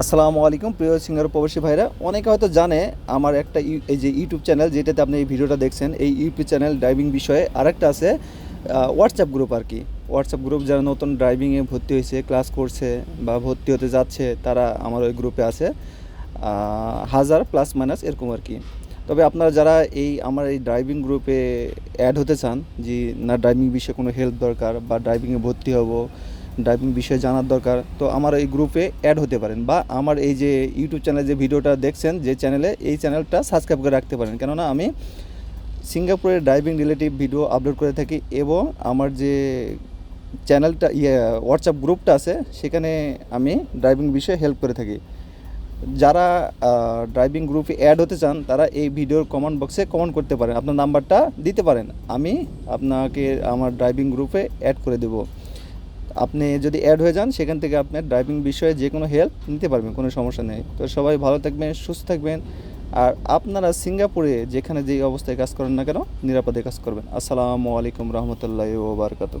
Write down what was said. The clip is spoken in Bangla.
আসসালামু আলাইকুম, প্রিয় সিঙ্গার প্রবাসী ভাইরা। অনেকে হয়তো জানে আমার একটা এই যে ইউটিউব চ্যানেল যেটাতে আপনি এই ভিডিওটা দেখছেন, এই ইউটিউব চ্যানেল ড্রাইভিং বিষয়ে আরেকটা আছে হোয়াটসঅ্যাপ গ্রুপ আর কি। হোয়াটসঅ্যাপ গ্রুপ যারা নতুন ড্রাইভিংয়ে ভর্তি হয়েছে ক্লাস করছে বা ভর্তি হতে যাচ্ছে, তারা আমার ওই গ্রুপে আছে হাজার প্লাস মাইনাস এরকম আর কি। তবে আপনারা যারা এই আমার এই ড্রাইভিং গ্রুপে অ্যাড হতে চান, যে না ড্রাইভিং বিষয়ে কোনো হেল্প দরকার বা ড্রাইভিংয়ে ভর্তি হব ড্রাইভিং বিষয়ে জানার দরকার। তো আমার এই গ্রুপে অ্যাড হতে পারেন বা আমার এই যে ইউটিউব চ্যানেলে যে ভিডিওটা দেখছেন, যে চ্যানেলে এই চ্যানেলটা সাবস্ক্রাইব করে রাখতে পারেন। কেননা আমি সিঙ্গাপুরের ড্রাইভিং রিলেটিভ ভিডিও আপলোড করে থাকি এবং আমার যে চ্যানেলটা ইয়ে হোয়াটসঅ্যাপ গ্রুপটা আছে, সেখানে আমি ড্রাইভিং বিষয়ে হেল্প করে থাকি। যারা ড্রাইভিং গ্রুপে অ্যাড হতে চান, তারা এই ভিডিওর কমেন্ট বক্সে কমেন্ট করতে পারেন। আপনার নাম্বারটা দিতে পারেন। আমি আপনাকে আমার ড্রাইভিং গ্রুপে অ্যাড করে দেব। আপনি যদি অ্যাড হয়ে যান, সেখান থেকে আপনার ড্রাইভিং বিষয়ে যে কোনো হেল্প নিতে পারবেন, কোনো সমস্যা নেই। তো সবাই ভালো থাকবেন, সুস্থ থাকবেন। আর আপনারা সিঙ্গাপুরে যেখানে যেই অবস্থায় কাজ করেন না কেন, নিরাপদে কাজ করবেন। আসসালামু আলাইকুম রহমতুল্লাহ ওবরকাতু